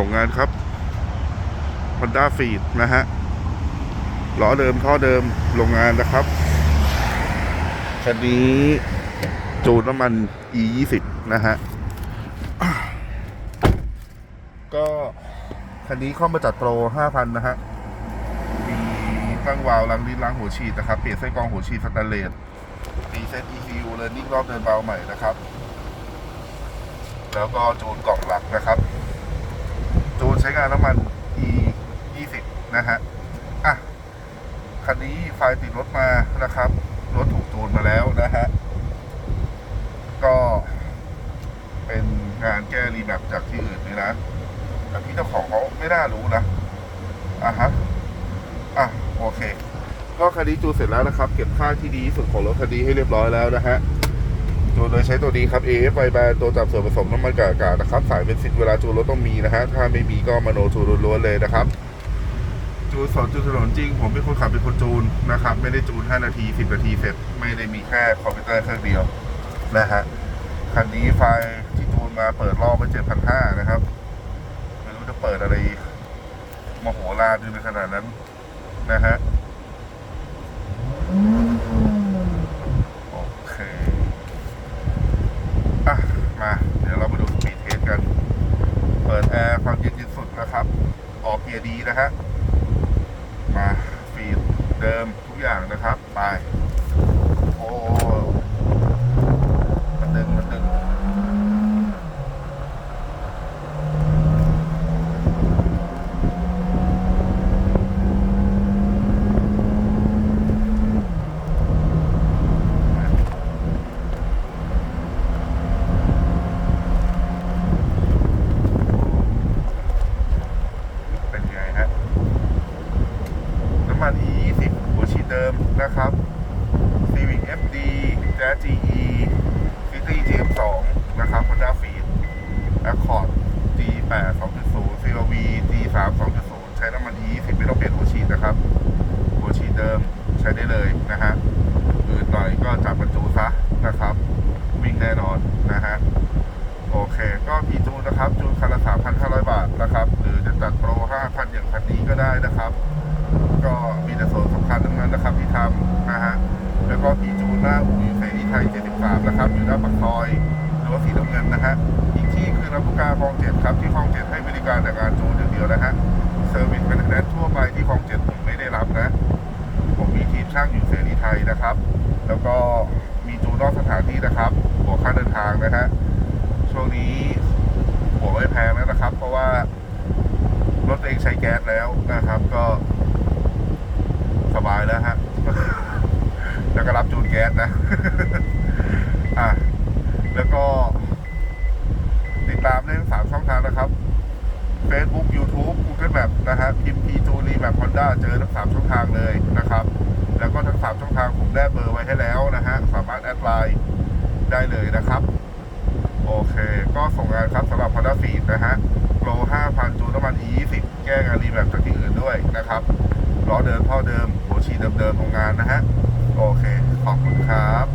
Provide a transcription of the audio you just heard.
ส่งงานครับ Honda f e e d นะฮะล้อเดิมท่อเดิมโรงงานนะครับคันนี้จูนน้ำมัน e 2 0นะฮะ ก็คันนี้เข้ามาจัดโปร 5,000 นะฮะ มีตั้งวาล์วล้างลิ้นล้างหัวฉีดนะครับ เปลี่ยนไส้กรองหัวฉีดสแตนเลสรีเซต ECU เล a r n i n g รอบเดินเบาใหม่นะครับ แล้วก็จูนกล่องหลักนะครับ จูนใช้งานน้ำมัน e 2 0นะฮะอะคันนี้ไฟติดรถมานะครับ รถถูกจูนมาแล้วนะฮะ ก็เป็นงานแก้รีแมปจากที่อื่นนี่นะแต่พี่เจ้าของเขาไม่น่ารู้นะอะฮะอะโอเค ก็คันนี้จูนเสร็จแล้วนะครับ เก็บค่าที่ดีที่สุดของรถคันนี้ให้เรียบร้อยแล้วนะฮะ จูนโดยใช้ตัวนี้ครับ AF ไฟแบนตัวจับส่วนผสมน้ำมันกับอากาศนะครับสายเป็นซินเวลาจูนรถต้องมีนะฮะถ้าไม่มีก็มาโนจูนล้วนเลยนะครับ จูนสอนจูนถนนจริง ผมเป็นคนขับเป็นคนจูนนะครับ ไม่ได้จูน 5 นาที 10 นาทีเสร็จ ไม่ได้มีแค่คอมพิวเตอร์เครื่องเดียวนะฮะคันนี้ไฟที่จูนมาเปิดรอบไว้7,500นะครับไม่รู้จะเปิดอะไรมโหฬารอยู่ในขนาดนั้นนะฮะ โอเค อะ มา เดี๋ยวเรามาดูสปีดเทสกัน เปิด แอร์ความเย็นที่สุดนะครับ ออกเกียร์ดีนะฮะมาฟีดเดิมทุกอย่างนะครับ ไป โอ้มันดึงมันดึง เป็นไงฮะ น้ำมัน E 2 0หัวฉีดเดิมนะครับ Civic FD Jazz GE City GM2 นะครับ Honda Fit Accord G8 2.0 CRV G3 2.0 ใช้น้ำมัน E 2 0ไม่ต้องเปลี่ยนหัวฉีดนะครับ หัวฉีดเดิมใช้ได้เลยนะฮะ อื่นหน่อยก็จับบรรจุซะนะครับ วิ่งแน่นอนนะฮะ โอเค ก็มีจูนนะครับ จูนคันละ 3,500 บาทนะครับ หรือจะจั ดโปร5,000อย่างคันนี้ก็ได้นะครับ ก็มีแต่ส่วนสำคัญทั้งนั้นนะครับที่ทำนะฮะแล้วก็มีจูนหน้าอู่อยู่เสรีไทย 73 นะครับ อยู่หน้าปากซอยหรือว่าสีน้ำเงินนะฮะอีกที่คือรับผู้การคลองเจ็ดครับที่คลองเจ็ดให้บริการแต่งานจูนอย่างเดียวนะฮะเซอร์วิสเป็นแนนทั่วไปที่คลองเจ็ดผมไม่ได้รับนะ ผมมีทีมช่างอยู่เสรีไทยนะครับ แล้วก็มีจูนนอกสถานที่นะครับหัวค่าเดินทางนะฮะช่วงนี้หัวไม่แพงแล้วนะครับ เพราะว่า ใช้แก๊สแล้วนะครับ ก็สบายแล้วฮะแล้วก็รับจูนแก๊สนะอะแล้วก็ ติดตามได้ทั้งสามช่องทางนะครับ Facebook YouTube Google Map นะฮะพิมพ์ P จูรีแบบ Honda เจอทั้งสามช่องทางเลยนะครับ แล้วก็ทั้งสามช่องทางผมได้เบอร์ไว้ให้แล้วนะฮะสามารถแอดไลน์ได้เลยนะครับ โอเค ก็ส่งงานครับสำหรับ Honda Feed นะฮะโปร 2 0 แก้งานรีแบบจากที่อื่นด้วยนะครับล้อเดิมท่อเดิมหัวฉีดเดิมๆโรงงานนะฮะ โอเค ขอบคุณครับ